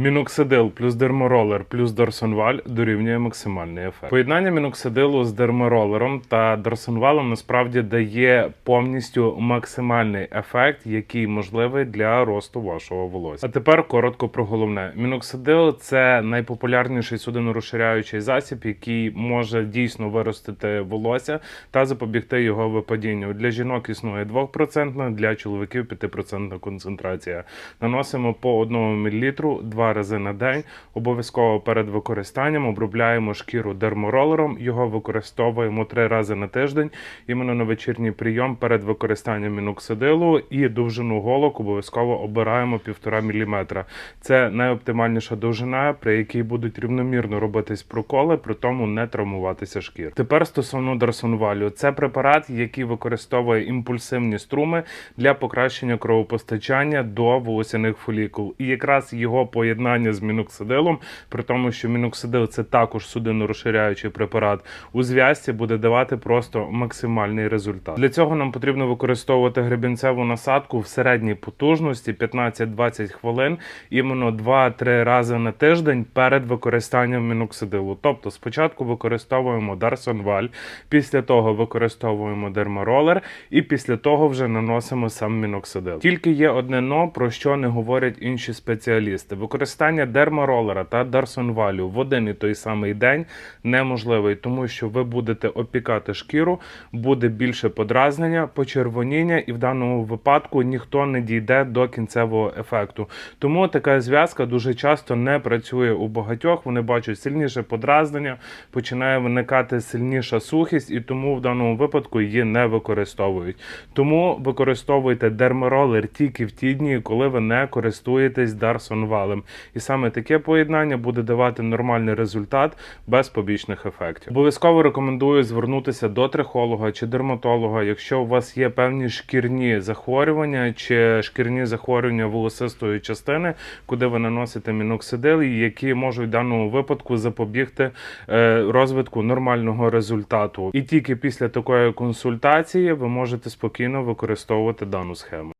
Міноксидил плюс дерморолер плюс дорсонваль дорівнює максимальний ефект. Поєднання міноксидилу з дерморолером та дорсонвалом насправді дає повністю максимальний ефект, який можливий для росту вашого волосся. А тепер коротко про головне. Міноксидил це найпопулярніший судинорозширяючий засіб, який може дійсно виростити волосся та запобігти його випадінню. Для жінок існує 2%, для чоловіків 5% концентрація. Наносимо по 1 мл рази на день. Обов'язково перед використанням обробляємо шкіру дерморолером. Його використовуємо три рази на тиждень. Іменно на вечірній прийом перед використанням міноксидилу і довжину голок обов'язково обираємо 1,5 мм. Це найоптимальніша довжина, при якій будуть рівномірно робитись проколи, при тому не травмуватися шкір. Тепер стосовно дарсонвалю, це препарат, який використовує імпульсивні струми для покращення кровопостачання до волосяних фолікул. І якраз його поєднання з міноксидилом, при тому, що міноксидил це також судинно-розширяючий препарат, у зв'язці буде давати просто максимальний результат. Для цього нам потрібно використовувати гребінцеву насадку в середній потужності 15-20 хвилин, іменно 2-3 рази на тиждень перед використанням міноксидилу. Тобто спочатку використовуємо Дарсонваль, після того використовуємо дермаролер, і після того вже наносимо сам міноксидил. Тільки є одне но, про що не говорять інші спеціалісти. Використання дермаролера та дарсонвалю в один і той самий день неможливий, тому що ви будете опікати шкіру, буде більше подразнення, почервоніння, і в даному випадку ніхто не дійде до кінцевого ефекту. Тому така зв'язка дуже часто не працює у багатьох. Вони бачать сильніше подразнення, починає виникати сильніша сухість, і тому в даному випадку її не використовують. Тому використовуйте дермаролер тільки в ті дні, коли ви не користуєтесь дарсонвалем. І саме таке поєднання буде давати нормальний результат без побічних ефектів. Обов'язково рекомендую звернутися до трихолога чи дерматолога, якщо у вас є певні шкірні захворювання чи шкірні захворювання волосистої частини, куди ви наносите міноксидил, які можуть в даному випадку запобігти е, розвитку нормального результату. І тільки після такої консультації ви можете спокійно використовувати дану схему.